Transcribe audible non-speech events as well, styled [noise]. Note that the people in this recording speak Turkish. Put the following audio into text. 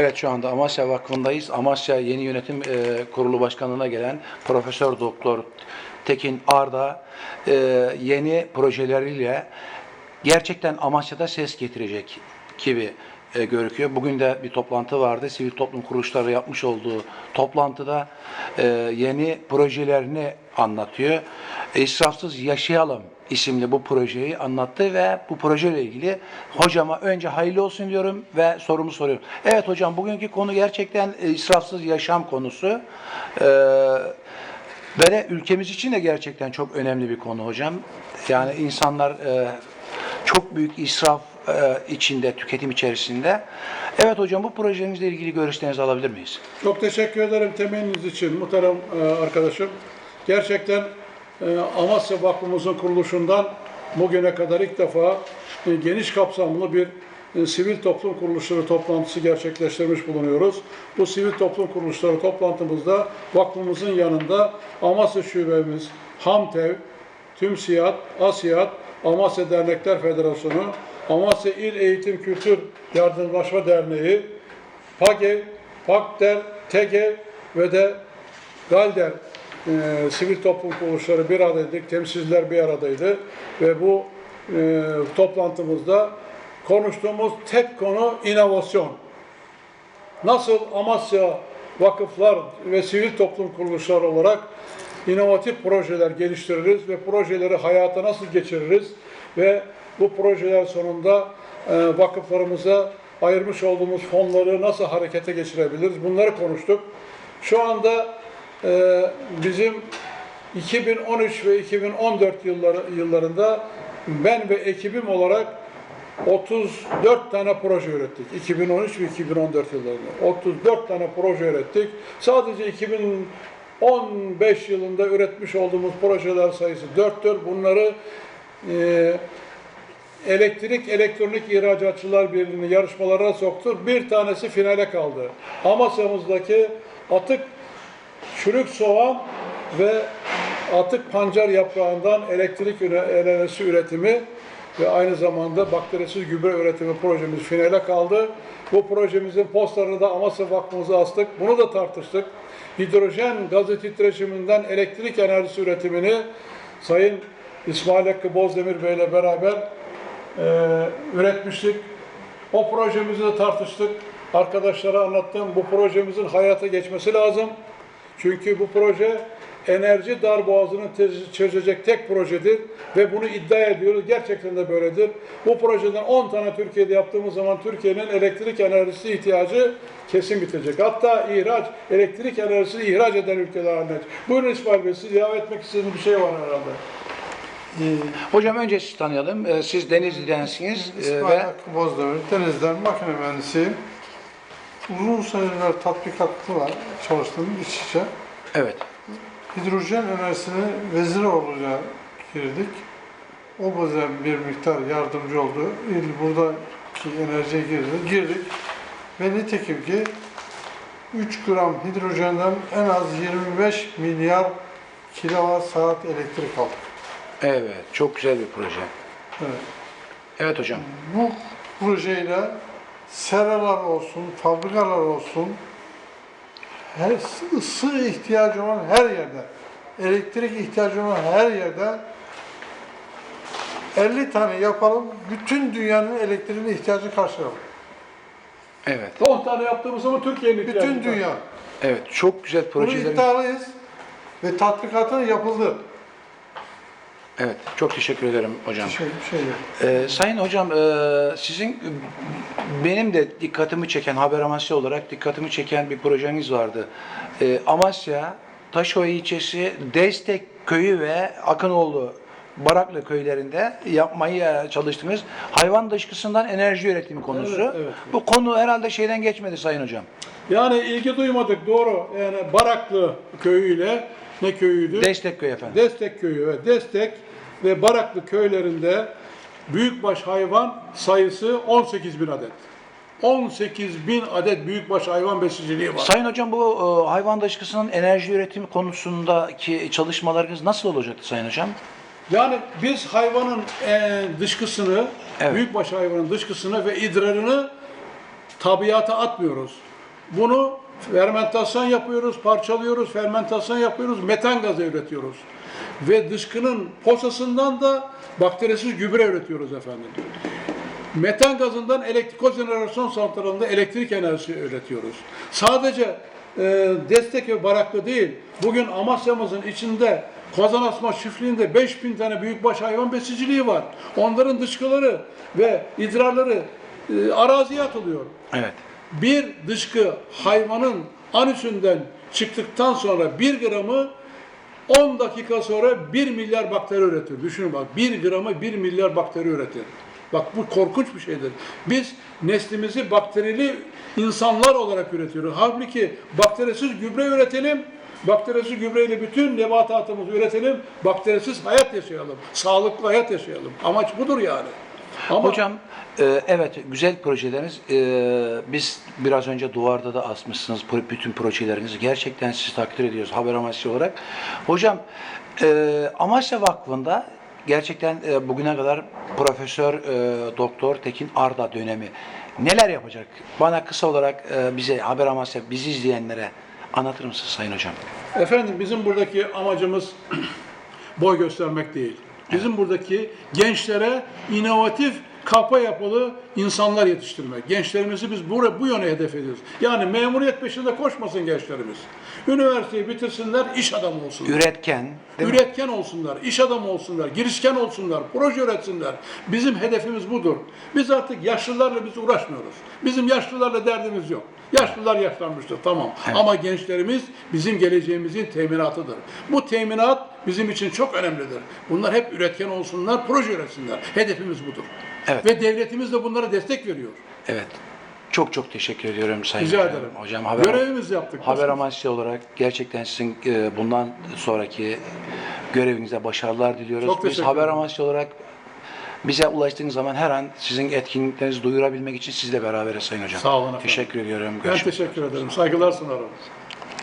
Evet şu anda Amasya Vakfı'ndayız. Amasya Yeni Yönetim e, Kurulu Başkanlığı'na gelen Profesör Doktor Tekin Arda e, yeni projeleriyle gerçekten Amasya'da ses getirecek gibi e, görüküyor. Bugün de bir toplantı vardı. Sivil toplum kuruluşları yapmış olduğu toplantıda e, yeni projelerini anlatıyor. İsrafsız Yaşayalım isimli bu projeyi anlattı ve bu projeyle ilgili hocama önce hayırlı olsun diyorum ve sorumu soruyorum. Evet hocam bugünkü konu gerçekten e, israfsız yaşam konusu. Ee, ve ülkemiz için de gerçekten çok önemli bir konu hocam. Yani insanlar e, çok büyük israf e, içinde, tüketim içerisinde. Evet hocam bu projenizle ilgili görüşlerinizi alabilir miyiz? Çok teşekkür ederim temenniniz için muhterem e, arkadaşım. Gerçekten e, Amasya Vakfımızın kuruluşundan bugüne kadar ilk defa geniş kapsamlı bir sivil toplum kuruluşları toplantısı gerçekleştirmiş bulunuyoruz. Bu sivil toplum kuruluşları toplantımızda vakfımızın yanında Amasya Şubemiz, HAMTEV, TÜMSİAD, ASİAD, Amasya Dernekler Federasyonu, Amasya İl Eğitim Kültür Yardımlaşma Derneği, PAGE, PAKDER, TEGE ve de GALDER e, sivil toplum kuruluşları bir aradaydık, temsilciler bir aradaydı ve bu e, toplantımızda konuştuğumuz tek konu inovasyon. Nasıl Amasya vakıflar ve sivil toplum kuruluşları olarak inovatif projeler geliştiririz ve projeleri hayata nasıl geçiririz ve bu projeler sonunda e, vakıflarımıza ayırmış olduğumuz fonları nasıl harekete geçirebiliriz bunları konuştuk. Şu anda e, bizim 2013 ve 2014 yılları, yıllarında ben ve ekibim olarak 34 tane proje ürettik. 2013 ve 2014 yıllarında. 34 tane proje ürettik. Sadece 2015 yılında üretmiş olduğumuz projeler sayısı 4'tür. Bunları e, Elektrik Elektronik İhracatçılar Birliği'nin yarışmalarına soktuk. Bir tanesi finale kaldı. Amasya'mızdaki atık çürük soğan ve atık pancar yaprağından elektrik enerjisi üretimi ve aynı zamanda bakterisiz gübre üretimi projemiz finale kaldı. Bu projemizin postlarını da Amasya Vakfımıza astık. Bunu da tartıştık. Hidrojen gazı titreşiminden elektrik enerjisi üretimini Sayın İsmail Hakkı Bozdemir Bey ile beraber e, üretmiştik. O projemizi de tartıştık. Arkadaşlara anlattım. Bu projemizin hayata geçmesi lazım. Çünkü bu proje enerji darboğazını çözecek tek projedir ve bunu iddia ediyoruz. Gerçekten de böyledir. Bu projeden 10 tane Türkiye'de yaptığımız zaman Türkiye'nin elektrik enerjisi ihtiyacı kesin bitecek. Hatta ihraç, elektrik enerjisini ihraç eden ülkeler haline. Buyurun İsmail Bey, siz ilave etmek istediğiniz bir şey var herhalde. Hocam önce sizi tanıyalım. Ee, Siz Denizli'densiniz e, İsmail ve Hakkı Bozdemir, Denizden makine mühendisiyim. Uzun seneler tatbikatla çalıştım iç içe. evet. Hidrojen enerjisine Veziroğlu'ya girdik. O bize bir miktar yardımcı oldu. İl buradaki enerjiye girdi. Girdik. Ve nitekim ki 3 gram hidrojenden en az 25 milyar kilowatt saat elektrik aldık. Evet, çok güzel bir proje. Evet. Evet hocam. bu projeyle seralar olsun, fabrikalar olsun, her ısı ihtiyacı olan her yerde, elektrik ihtiyacı olan her yerde 50 tane yapalım, bütün dünyanın elektriğine ihtiyacı karşılayalım. Evet. 10 tane yaptığımız zaman Türkiye'nin ihtiyacı Bütün dünya. Evet, çok güzel Bunu projelerin. iddialıyız ve tatbikatı yapıldı. Evet, çok teşekkür ederim hocam. Şey, şey. Ee, sayın hocam, e, sizin benim de dikkatimi çeken Haber Amasya olarak dikkatimi çeken bir projeniz vardı. Ee, Amasya, Taşova ilçesi, Destek köyü ve Akınoğlu Baraklı köylerinde yapmayı e, çalıştınız. Hayvan dışkısından enerji üretimi konusu. Evet, evet. Bu konu herhalde şeyden geçmedi sayın hocam. Yani ilgi duymadık doğru. Yani Baraklı köyüyle ne köyüydü? Destek köyü efendim. Destek köyü ve Destek ve Baraklı köylerinde büyükbaş hayvan sayısı 18 bin adet. 18 bin adet büyükbaş hayvan besiciliği var. Sayın hocam bu e, hayvan dışkısının enerji üretimi konusundaki çalışmalarınız nasıl olacaktı sayın hocam? Yani biz hayvanın e, dışkısını, Evet. büyükbaş hayvanın dışkısını ve idrarını tabiata atmıyoruz. Bunu fermentasyon yapıyoruz, parçalıyoruz, fermentasyon yapıyoruz, metan gazı üretiyoruz. Ve dışkının posasından da bakterisiz gübre üretiyoruz efendim. Metan gazından elektrik kojenerasyon santralında elektrik enerjisi üretiyoruz. Sadece e, destek ve baraklı değil, bugün Amasya'mızın içinde Kozan Asma çiftliğinde 5000 tane büyükbaş hayvan besiciliği var. Onların dışkıları ve idrarları e, araziye atılıyor. Evet. Bir dışkı hayvanın anüsünden çıktıktan sonra 1 gramı 10 dakika sonra 1 milyar bakteri üretir. Düşünün bak 1 gramı 1 milyar bakteri üretir. Bak bu korkunç bir şeydir. Biz neslimizi bakterili insanlar olarak üretiyoruz. Halbuki bakterisiz gübre üretelim. Bakterisiz gübreyle bütün nebatatımızı üretelim. Bakterisiz hayat yaşayalım. Sağlıklı hayat yaşayalım. Amaç budur yani. Ama Hocam e, evet güzel projeleriniz. E, biz biraz önce duvarda da asmışsınız bütün projelerinizi. Gerçekten sizi takdir ediyoruz haber amaçlı olarak. Hocam e, Amasya Vakfı'nda gerçekten e, bugüne kadar Profesör e, Doktor Tekin Arda dönemi neler yapacak? Bana kısa olarak e, bize haber Amasya bizi izleyenlere anlatır mısınız Sayın Hocam? Efendim bizim buradaki amacımız [clears throat] boy göstermek değil. Bizim buradaki gençlere inovatif kafa yapılı insanlar yetiştirmek. Gençlerimizi biz buraya bu yöne hedef ediyoruz. Yani memuriyet peşinde koşmasın gençlerimiz. Üniversiteyi bitirsinler, iş adamı olsunlar. Üretken, değil mi? Üretken olsunlar, iş adamı olsunlar, girişken olsunlar, proje üretsinler. Bizim hedefimiz budur. Biz artık yaşlılarla biz uğraşmıyoruz. Bizim yaşlılarla derdimiz yok. Yaşlılar yaşlanmıştır tamam. Ama gençlerimiz bizim geleceğimizin teminatıdır. Bu teminat bizim için çok önemlidir. Bunlar hep üretken olsunlar, proje üretsinler. Hedefimiz budur. Evet. Ve devletimiz de bunlara destek veriyor. Evet. Çok çok teşekkür ediyorum Sayın Rica Hocam. ederim. Hocam haber Görevimizi yaptık. Haber amaçlı olarak gerçekten sizin e, bundan sonraki görevinize başarılar diliyoruz. Çok Biz haber amaçlı olarak bize ulaştığınız zaman her an sizin etkinliklerinizi duyurabilmek için sizle beraberiz Sayın Hocam. Sağ olun efendim. Teşekkür ediyorum. Ben Görüşmek üzere. teşekkür ederim. Saygılar sunarım.